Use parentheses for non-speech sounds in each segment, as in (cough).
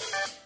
you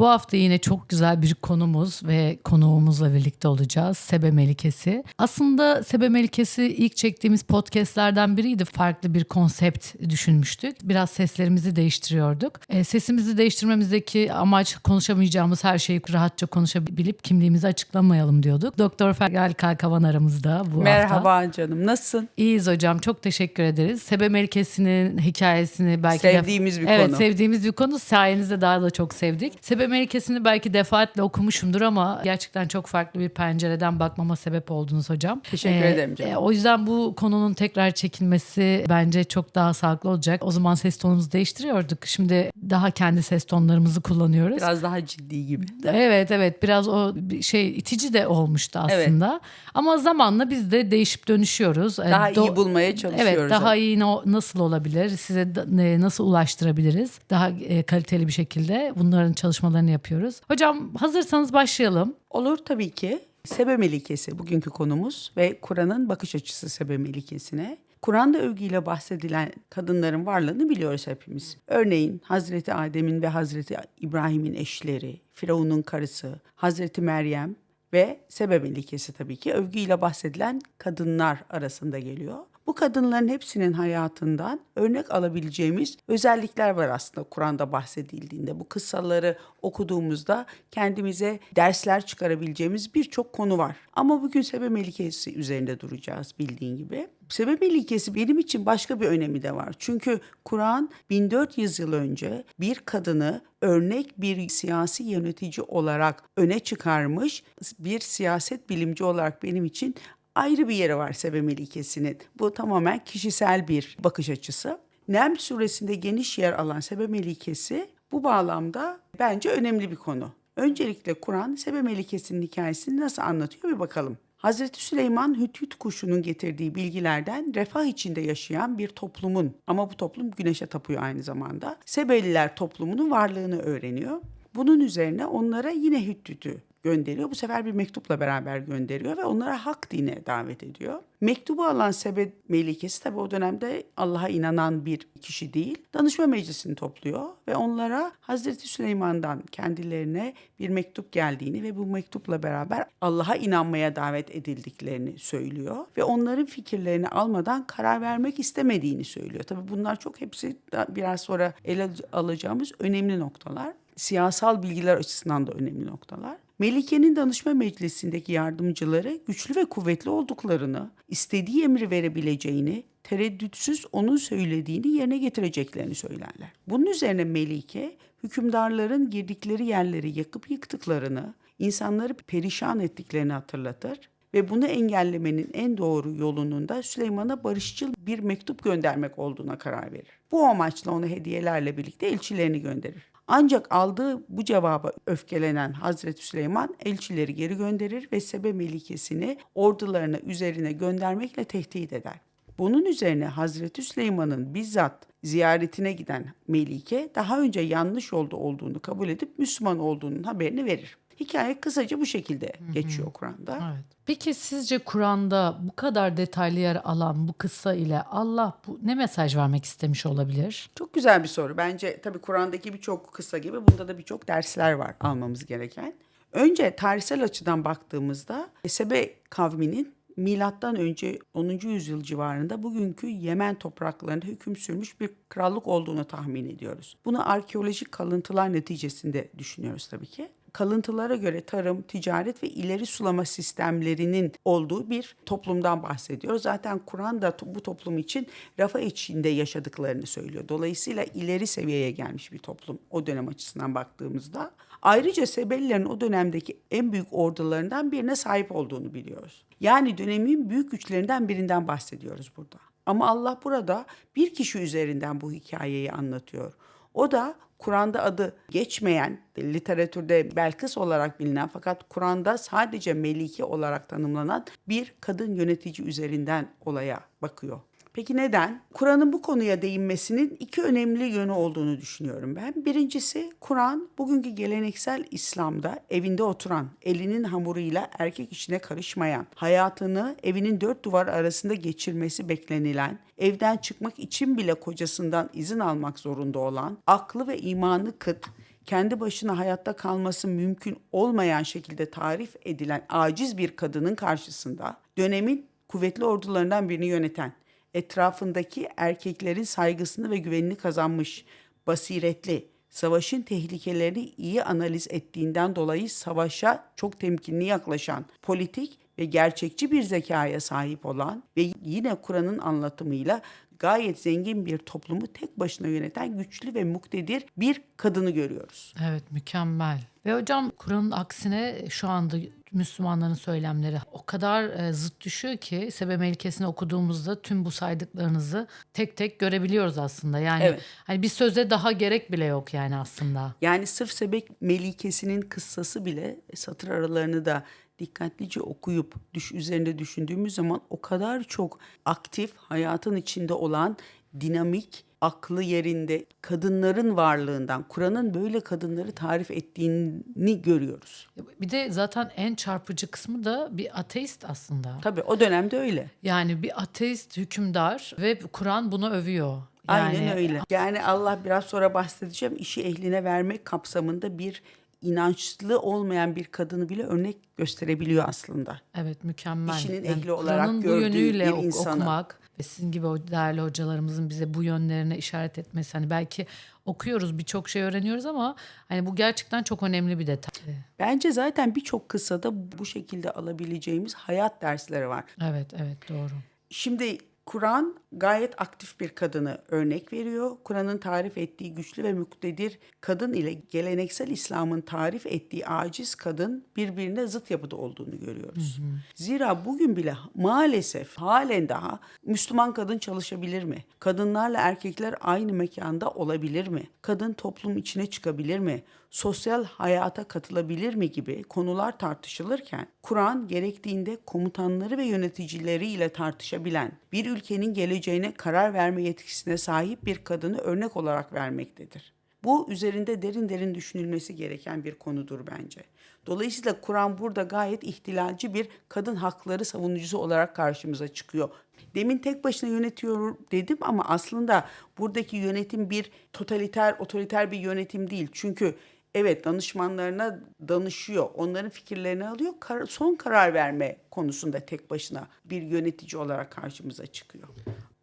Bu hafta yine çok güzel bir konumuz ve konuğumuzla birlikte olacağız. Sebe Melikesi. Aslında Sebe Melikesi ilk çektiğimiz podcastlerden biriydi. Farklı bir konsept düşünmüştük. Biraz seslerimizi değiştiriyorduk. E, sesimizi değiştirmemizdeki amaç konuşamayacağımız her şeyi rahatça konuşabilip kimliğimizi açıklamayalım diyorduk. Doktor Fergal Kalkavan aramızda bu hafta. Merhaba canım. Nasılsın? İyiyiz hocam. Çok teşekkür ederiz. Sebe Melikesi'nin hikayesini belki Sevdiğimiz bir evet, konu. sevdiğimiz bir konu. Sayenizde daha da çok sevdik. Sebe Melikesi'ni belki defaatle okumuşumdur ama gerçekten çok farklı bir pencereden bakmama sebep oldunuz hocam. Teşekkür ederim canım. o yüzden bu konunun tekrar çekilmesi bence çok daha sağlıklı olacak. O zaman ses tonumuzu değiştiriyorduk. Şimdi daha kendi ses tonlarımızı kullanıyoruz. Biraz daha ciddi gibi. Evet evet biraz o şey itici de olmuştu aslında. Ama zamanla biz de değişip dönüşüyoruz. Ee, Daha do- iyi bulmaya çalışıyoruz. Evet daha iyi no- nasıl olabilir? Size ne- nasıl ulaştırabiliriz? Daha e, kaliteli bir şekilde bunların çalışmalarını yapıyoruz. Hocam hazırsanız başlayalım. Olur tabii ki. Sebe Melikesi bugünkü konumuz ve Kur'an'ın bakış açısı Sebe Melikesi'ne. Kur'an'da övgüyle bahsedilen kadınların varlığını biliyoruz hepimiz. Örneğin Hazreti Adem'in ve Hazreti İbrahim'in eşleri, Firavun'un karısı, Hazreti Meryem ve Sebe Melikesi tabii ki övgüyle bahsedilen kadınlar arasında geliyor. Bu kadınların hepsinin hayatından örnek alabileceğimiz özellikler var aslında Kur'an'da bahsedildiğinde. Bu kıssaları okuduğumuzda kendimize dersler çıkarabileceğimiz birçok konu var. Ama bugün Sebe Melikesi üzerinde duracağız bildiğin gibi. Sebe Melikesi benim için başka bir önemi de var. Çünkü Kur'an 1400 yıl önce bir kadını örnek bir siyasi yönetici olarak öne çıkarmış, bir siyaset bilimci olarak benim için ayrı bir yeri var Sebe Melikesi'nin. Bu tamamen kişisel bir bakış açısı. Neml suresinde geniş yer alan Sebe Melikesi bu bağlamda bence önemli bir konu. Öncelikle Kur'an Sebe Melikesi'nin hikayesini nasıl anlatıyor bir bakalım. Hazreti Süleyman Hütyüt kuşunun getirdiği bilgilerden refah içinde yaşayan bir toplumun ama bu toplum güneşe tapıyor aynı zamanda. Sebeliler toplumunun varlığını öğreniyor. Bunun üzerine onlara yine Hüttüt'ü gönderiyor. Bu sefer bir mektupla beraber gönderiyor ve onlara hak dine davet ediyor. Mektubu alan Sebe Melikesi tabi o dönemde Allah'a inanan bir kişi değil. Danışma meclisini topluyor ve onlara Hazreti Süleyman'dan kendilerine bir mektup geldiğini ve bu mektupla beraber Allah'a inanmaya davet edildiklerini söylüyor. Ve onların fikirlerini almadan karar vermek istemediğini söylüyor. Tabi bunlar çok hepsi biraz sonra ele alacağımız önemli noktalar. Siyasal bilgiler açısından da önemli noktalar. Melike'nin danışma meclisindeki yardımcıları güçlü ve kuvvetli olduklarını, istediği emri verebileceğini, tereddütsüz onun söylediğini yerine getireceklerini söylerler. Bunun üzerine Melike, hükümdarların girdikleri yerleri yakıp yıktıklarını, insanları perişan ettiklerini hatırlatır ve bunu engellemenin en doğru yolunun da Süleyman'a barışçıl bir mektup göndermek olduğuna karar verir. Bu amaçla ona hediyelerle birlikte elçilerini gönderir. Ancak aldığı bu cevaba öfkelenen Hazreti Süleyman elçileri geri gönderir ve Sebe Melikesini ordularına üzerine göndermekle tehdit eder. Bunun üzerine Hazreti Süleyman'ın bizzat ziyaretine giden Melike daha önce yanlış yolda olduğunu kabul edip Müslüman olduğunun haberini verir. Hikaye kısaca bu şekilde geçiyor Kur'an'da. Evet. Peki sizce Kur'an'da bu kadar detaylı yer alan bu kıssa ile Allah bu ne mesaj vermek istemiş olabilir? Çok güzel bir soru. Bence tabii Kur'an'daki birçok kısa gibi bunda da birçok dersler var almamız gereken. Önce tarihsel açıdan baktığımızda Sebe kavminin milattan önce 10. yüzyıl civarında bugünkü Yemen topraklarında hüküm sürmüş bir krallık olduğunu tahmin ediyoruz. Bunu arkeolojik kalıntılar neticesinde düşünüyoruz tabii ki kalıntılara göre tarım, ticaret ve ileri sulama sistemlerinin olduğu bir toplumdan bahsediyoruz. Zaten Kur'an da bu toplum için rafa içinde yaşadıklarını söylüyor. Dolayısıyla ileri seviyeye gelmiş bir toplum o dönem açısından baktığımızda. Ayrıca Sebelilerin o dönemdeki en büyük ordularından birine sahip olduğunu biliyoruz. Yani dönemin büyük güçlerinden birinden bahsediyoruz burada. Ama Allah burada bir kişi üzerinden bu hikayeyi anlatıyor. O da Kur'an'da adı geçmeyen, literatürde Belkıs olarak bilinen fakat Kur'an'da sadece Melike olarak tanımlanan bir kadın yönetici üzerinden olaya bakıyor. Peki neden? Kur'an'ın bu konuya değinmesinin iki önemli yönü olduğunu düşünüyorum ben. Birincisi Kur'an bugünkü geleneksel İslam'da evinde oturan, elinin hamuruyla erkek işine karışmayan, hayatını evinin dört duvar arasında geçirmesi beklenilen, evden çıkmak için bile kocasından izin almak zorunda olan, aklı ve imanı kıt, kendi başına hayatta kalması mümkün olmayan şekilde tarif edilen aciz bir kadının karşısında dönemin kuvvetli ordularından birini yöneten, etrafındaki erkeklerin saygısını ve güvenini kazanmış, basiretli, savaşın tehlikelerini iyi analiz ettiğinden dolayı savaşa çok temkinli yaklaşan, politik ve gerçekçi bir zekaya sahip olan ve yine Kur'an'ın anlatımıyla gayet zengin bir toplumu tek başına yöneten güçlü ve muktedir bir kadını görüyoruz. Evet mükemmel. Ve hocam Kur'an'ın aksine şu anda Müslümanların söylemleri o kadar e, zıt düşüyor ki Sebe ilkesini okuduğumuzda tüm bu saydıklarınızı tek tek görebiliyoruz aslında. Yani Evet. hani bir söze daha gerek bile yok yani aslında. Yani sırf Sebek Melikesi'nin kıssası bile satır aralarını da dikkatlice okuyup düş üzerinde düşündüğümüz zaman o kadar çok aktif, hayatın içinde olan dinamik, aklı yerinde kadınların varlığından, Kur'an'ın böyle kadınları tarif ettiğini görüyoruz. Bir de zaten en çarpıcı kısmı da bir ateist aslında. Tabii o dönemde öyle. Yani bir ateist hükümdar ve Kur'an bunu övüyor. Yani Aynen öyle. Yani Allah biraz sonra bahsedeceğim işi ehline vermek kapsamında bir inançlı olmayan bir kadını bile örnek gösterebiliyor aslında. Evet mükemmel. İşinin Yani ehli olarak Kur'an'ın bu gördüğü bir insanı. okumak sizin gibi o değerli hocalarımızın bize bu yönlerine işaret etmesi. Hani belki okuyoruz birçok şey öğreniyoruz ama hani bu gerçekten çok önemli bir detay. Bence zaten birçok kıssada bu şekilde alabileceğimiz hayat dersleri var. Evet evet doğru. Şimdi Kur'an gayet aktif bir kadını örnek veriyor. Kur'an'ın tarif ettiği güçlü ve muktedir kadın ile geleneksel İslam'ın tarif ettiği aciz kadın birbirine zıt yapıda olduğunu görüyoruz. Zira bugün bile maalesef halen daha Müslüman kadın çalışabilir mi? Kadınlarla erkekler aynı mekanda olabilir mi? Kadın toplum içine çıkabilir mi? Sosyal hayata katılabilir mi gibi konular tartışılırken Kur'an gerektiğinde komutanları ve yöneticileriyle tartışabilen, bir ülkenin geleceğine karar verme yetkisine sahip bir kadını örnek olarak vermektedir. Bu üzerinde derin derin düşünülmesi gereken bir konudur bence. Dolayısıyla Kur'an burada gayet ihtilalci bir kadın hakları savunucusu olarak karşımıza çıkıyor. Demin tek başına yönetiyor dedim ama aslında buradaki yönetim bir totaliter, otoriter bir yönetim değil. Çünkü evet danışmanlarına danışıyor, onların fikirlerini alıyor. Kar- son karar verme konusunda tek başına bir yönetici olarak karşımıza çıkıyor.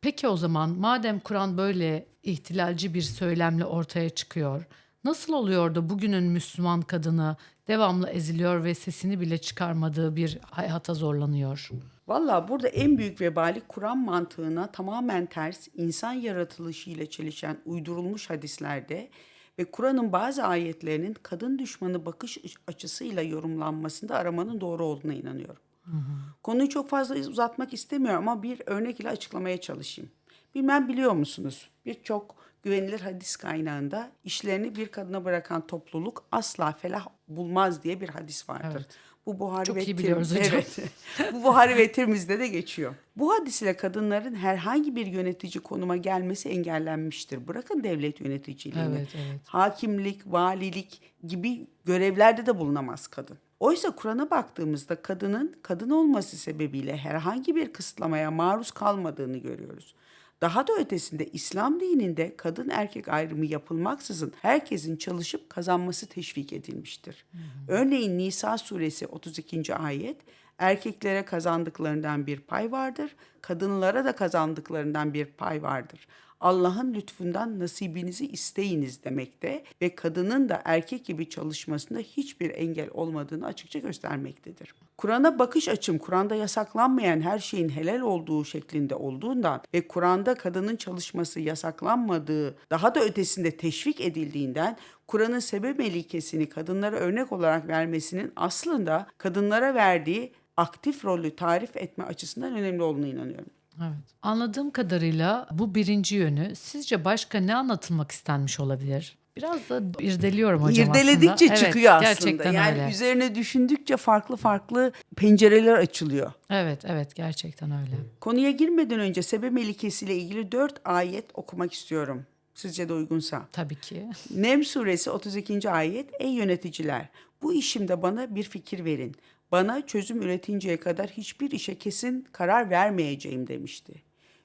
Peki o zaman madem Kur'an böyle ihtilalci bir söylemle ortaya çıkıyor, nasıl oluyor da bugünün Müslüman kadını devamlı eziliyor ve sesini bile çıkarmadığı bir hayata zorlanıyor? Valla burada en büyük vebali Kur'an mantığına tamamen ters, insan yaratılışıyla çelişen uydurulmuş hadislerde ve Kur'an'ın bazı ayetlerinin kadın düşmanı bakış açısıyla yorumlanmasında aramanın doğru olduğuna inanıyorum. Konuyu çok fazla uzatmak istemiyorum ama bir örnek ile açıklamaya çalışayım. Bilmem biliyor musunuz? Birçok güvenilir hadis kaynağında işlerini bir kadına bırakan topluluk asla felah bulmaz diye bir hadis vardır. Evet. Bu Buhari Çok ve iyi biliyoruz hocam. Evet. (laughs) Bu Buhari ve Tirmiz'de de geçiyor. Bu hadis ile kadınların herhangi bir yönetici konuma gelmesi engellenmiştir. Bırakın devlet yöneticiliğini. Evet, evet. Hakimlik, valilik gibi görevlerde de bulunamaz kadın. Oysa Kur'an'a baktığımızda kadının kadın olması sebebiyle herhangi bir kısıtlamaya maruz kalmadığını görüyoruz. Daha da ötesinde İslam dininde kadın erkek ayrımı yapılmaksızın herkesin çalışıp kazanması teşvik edilmiştir. Örneğin Nisa suresi 32. ayet erkeklere kazandıklarından bir pay vardır, kadınlara da kazandıklarından bir pay vardır. Allah'ın lütfundan nasibinizi isteyiniz demekte ve kadının da erkek gibi çalışmasında hiçbir engel olmadığını açıkça göstermektedir. Kur'an'a bakış açım Kur'an'da yasaklanmayan her şeyin helal olduğu şeklinde olduğundan ve Kur'an'da kadının çalışması yasaklanmadığı daha da ötesinde teşvik edildiğinden Kur'an'ın sebep melikesini kadınlara örnek olarak vermesinin aslında kadınlara verdiği aktif rolü tarif etme açısından önemli olduğunu inanıyorum. Evet. Anladığım kadarıyla bu birinci yönü sizce başka ne anlatılmak istenmiş olabilir? Biraz da irdeliyorum hocam İrdeledikçe aslında. çıkıyor evet, aslında. Gerçekten yani öyle. üzerine düşündükçe farklı farklı pencereler açılıyor. Evet evet gerçekten öyle. Konuya girmeden önce Sebe Melikesi ile ilgili dört ayet okumak istiyorum. Sizce de uygunsa. Tabii ki. Nem suresi 32. ayet Ey yöneticiler bu işimde bana bir fikir verin. Bana çözüm üretinceye kadar hiçbir işe kesin karar vermeyeceğim demişti.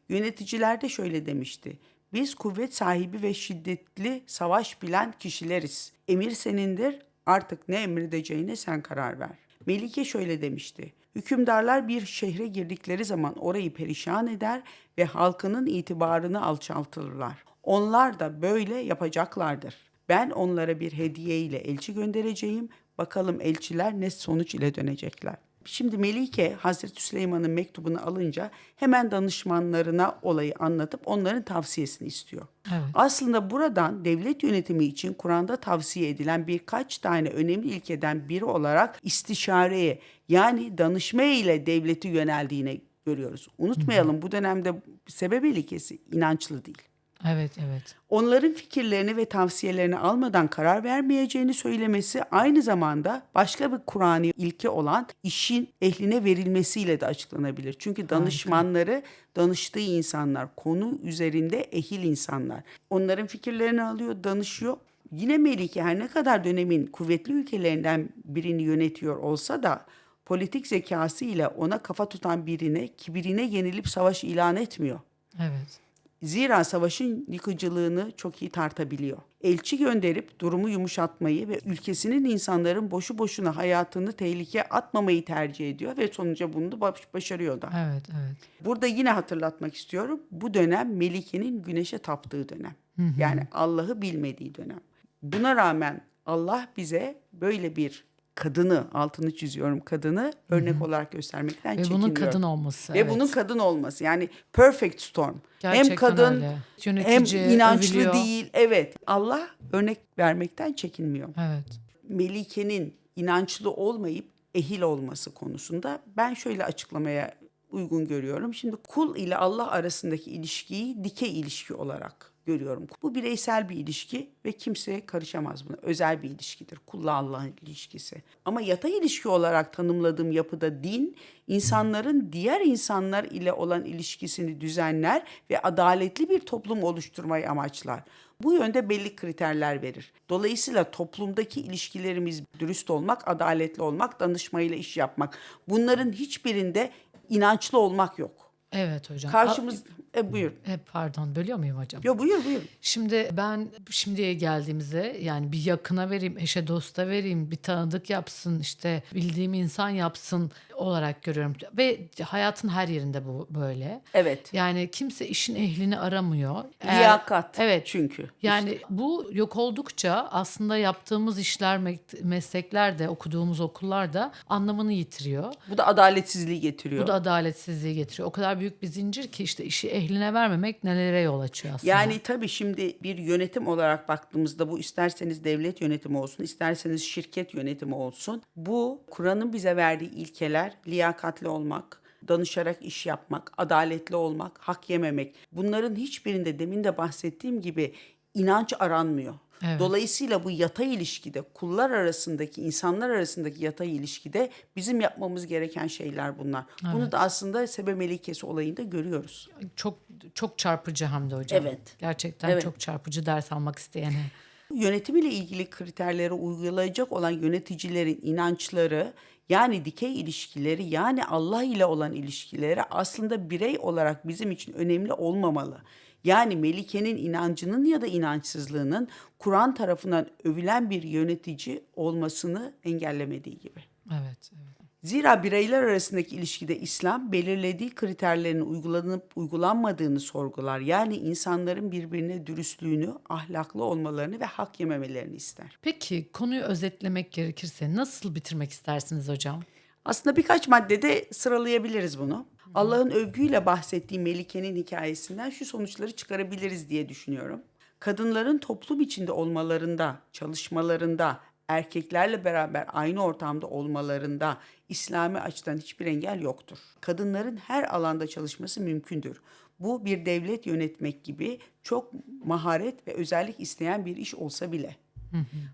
Yöneticiler de şöyle demişti. Biz kuvvet sahibi ve şiddetli savaş bilen kişileriz. Emir senindir artık ne emredeceğine sen karar ver. Melike şöyle demişti. Hükümdarlar bir şehre girdikleri zaman orayı perişan eder ve halkının itibarını alçaltırlar. Onlar da böyle yapacaklardır. Ben onlara bir hediye ile elçi göndereceğim. Bakalım elçiler ne sonuç ile dönecekler. Şimdi Melike Hazreti Süleyman'ın mektubunu alınca hemen danışmanlarına olayı anlatıp onların tavsiyesini istiyor. Evet. Aslında buradan devlet yönetimi için Kur'an'da tavsiye edilen birkaç tane önemli ilkeden biri olarak istişareye yani danışmaya ile devleti yöneldiğine görüyoruz. Unutmayalım bu dönemde sebep ilkesi inançlı değil. Evet evet. Onların fikirlerini ve tavsiyelerini almadan karar vermeyeceğini söylemesi aynı zamanda başka bir Kur'an'ı ilke olan işin ehline verilmesiyle de açıklanabilir. Çünkü danışmanları danıştığı insanlar, konu üzerinde ehil insanlar. Onların fikirlerini alıyor, danışıyor. Yine Melike her ne kadar dönemin kuvvetli ülkelerinden birini yönetiyor olsa da politik zekası ile ona kafa tutan birine kibirine yenilip savaş ilan etmiyor. Evet. Zira savaşın yıkıcılığını çok iyi tartabiliyor. Elçi gönderip durumu yumuşatmayı ve ülkesinin insanların boşu boşuna hayatını tehlikeye atmamayı tercih ediyor ve sonuca bunu da baş- başarıyor da. Evet evet. Burada yine hatırlatmak istiyorum. Bu dönem Melike'nin güneşe taptığı dönem. Yani Allah'ı bilmediği dönem. Buna rağmen Allah bize böyle bir kadını, altını çiziyorum kadını örnek olarak göstermekten Ve çekinmiyor. bunun kadın olması. Ve evet. bunun kadın olması yani perfect storm. Gerçekten hem kadın öyle. hem Yönetici, inançlı övülüyor. değil. Evet Allah örnek vermekten çekinmiyor. Evet. Melike'nin inançlı olmayıp ehil olması konusunda ben şöyle açıklamaya uygun görüyorum. Şimdi kul ile Allah arasındaki ilişkiyi dikey ilişki olarak görüyorum. Bu bireysel bir ilişki ve kimseye karışamaz buna. Özel bir ilişkidir. Kulla Allah'ın ilişkisi. Ama yatay ilişki olarak tanımladığım yapıda din insanların diğer insanlar ile olan ilişkisini düzenler ve adaletli bir toplum oluşturmayı amaçlar. Bu yönde belli kriterler verir. Dolayısıyla toplumdaki ilişkilerimiz dürüst olmak, adaletli olmak, danışmayla iş yapmak. Bunların hiçbirinde inançlı olmak yok. Evet hocam. Karşımız e, buyur. E, pardon bölüyor muyum hocam? Yo buyur buyur. Şimdi ben şimdiye geldiğimizde yani bir yakına vereyim, eşe dosta vereyim, bir tanıdık yapsın, işte bildiğim insan yapsın olarak görüyorum. Ve hayatın her yerinde bu böyle. Evet. Yani kimse işin ehlini aramıyor. Eğer- Liyakat. Evet. Çünkü. Yani bu yok oldukça aslında yaptığımız işler, meslekler de, okuduğumuz okullar da anlamını yitiriyor. Bu da adaletsizliği getiriyor. Bu da adaletsizliği getiriyor. O kadar büyük bir zincir ki işte işi ehline vermemek nelere yol açıyor aslında. Yani tabii şimdi bir yönetim olarak baktığımızda bu isterseniz devlet yönetimi olsun, isterseniz şirket yönetimi olsun. Bu Kur'an'ın bize verdiği ilkeler liyakatli olmak, danışarak iş yapmak, adaletli olmak, hak yememek. Bunların hiçbirinde demin de bahsettiğim gibi inanç aranmıyor. Evet. Dolayısıyla bu yatay ilişkide, kullar arasındaki, insanlar arasındaki yatay ilişkide bizim yapmamız gereken şeyler bunlar. Bunu da aslında Sebe Melikesi olayında görüyoruz. çok çok çarpıcı hem de hocam. Evet. Gerçekten Evet. çok çarpıcı ders almak isteyene. Yönetimiyle ilgili kriterleri uygulayacak olan yöneticilerin inançları yani dikey ilişkileri yani Allah ile olan ilişkileri aslında birey olarak bizim için önemli olmamalı. Yani Melike'nin inancının ya da inançsızlığının Kur'an tarafından övülen bir yönetici olmasını engellemediği gibi. Evet, evet. Zira bireyler arasındaki ilişkide İslam belirlediği kriterlerin uygulanıp uygulanmadığını sorgular. Yani insanların birbirine dürüstlüğünü, ahlaklı olmalarını ve hak yememelerini ister. Peki konuyu özetlemek gerekirse nasıl bitirmek istersiniz hocam? Aslında birkaç maddede sıralayabiliriz bunu. Allah'ın övgüyle bahsettiği Melike'nin hikayesinden şu sonuçları çıkarabiliriz diye düşünüyorum. Kadınların toplum içinde olmalarında, çalışmalarında, erkeklerle beraber aynı ortamda olmalarında İslami açıdan hiçbir engel yoktur. Kadınların her alanda çalışması mümkündür. Bu bir devlet yönetmek gibi çok maharet ve özellik isteyen bir iş olsa bile.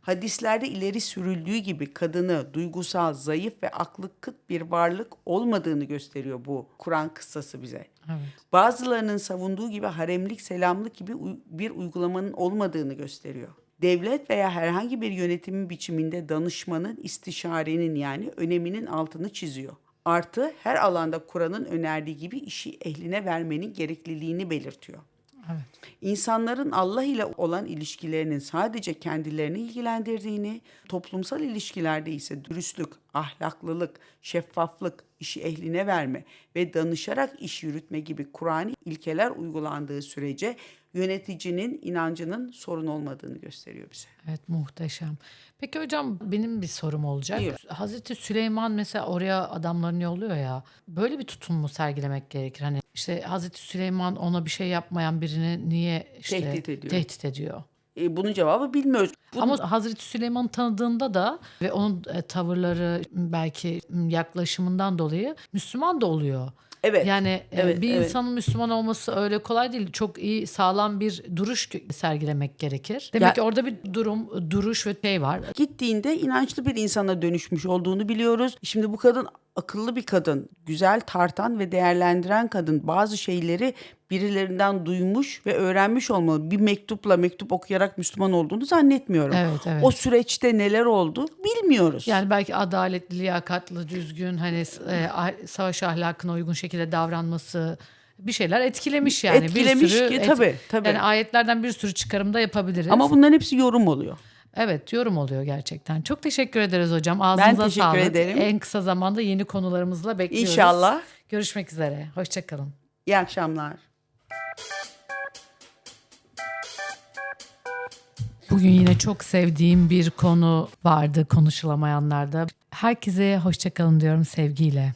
Hadislerde ileri sürüldüğü gibi kadını duygusal, zayıf ve aklı kıt bir varlık olmadığını gösteriyor bu Kur'an kıssası bize. Evet. Bazılarının savunduğu gibi haremlik, selamlık gibi bir uygulamanın olmadığını gösteriyor. Devlet veya herhangi bir yönetimin biçiminde danışmanın, istişarenin yani öneminin altını çiziyor. Artı her alanda Kur'an'ın önerdiği gibi işi ehline vermenin gerekliliğini belirtiyor. Evet. İnsanların Allah ile olan ilişkilerinin sadece kendilerini ilgilendirdiğini, toplumsal ilişkilerde ise dürüstlük, ahlaklılık, şeffaflık, işi ehline verme ve danışarak iş yürütme gibi Kur'ani ilkeler uygulandığı sürece yöneticinin inancının sorun olmadığını gösteriyor bize. Evet muhteşem. Peki hocam benim bir sorum olacak. Buyur. Hazreti Süleyman mesela oraya adamlarını yolluyor ya. Böyle bir tutum mu sergilemek gerekir? Hani işte Hazreti Süleyman ona bir şey yapmayan birini niye işte Tehdit ediyor. tehdit ediyor? E, bunun cevabı bilmiyoruz. Bu- Ama Hazreti Süleyman'ı tanıdığında da ve onun e, tavırları belki yaklaşımından dolayı Müslüman da oluyor. Evet, Yani e, evet, bir evet. insanın Müslüman olması öyle kolay değil. Çok iyi sağlam bir duruş sergilemek gerekir. Demek Ya- ki orada bir durum, duruş ve şey var. gittiğinde inançlı bir insana dönüşmüş olduğunu biliyoruz. Şimdi bu kadın akıllı bir kadın, güzel tartan ve değerlendiren kadın bazı şeyleri birilerinden duymuş ve öğrenmiş olmalı. Bir mektupla mektup okuyarak Müslüman olduğunu zannetmiyorum. Evet, evet. O süreçte neler oldu bilmiyoruz. Yani belki adaletli, liyakatlı, düzgün, hani e, savaş ahlakına uygun şekilde davranması bir şeyler etkilemiş yani. Etkilemiş bir sürü ki, tabii, tabii. Yani ayetlerden bir sürü çıkarımda yapabiliriz. Ama bunların hepsi yorum oluyor. Evet yorum oluyor gerçekten. Çok teşekkür ederiz hocam. Ağzınıza teşekkür sağlık. ederim. En kısa zamanda yeni konularımızla bekliyoruz. İnşallah. Görüşmek üzere. Hoşçakalın. İyi akşamlar. Bugün yine çok sevdiğim bir konu vardı konuşulamayanlarda. Herkese hoşçakalın diyorum sevgiyle.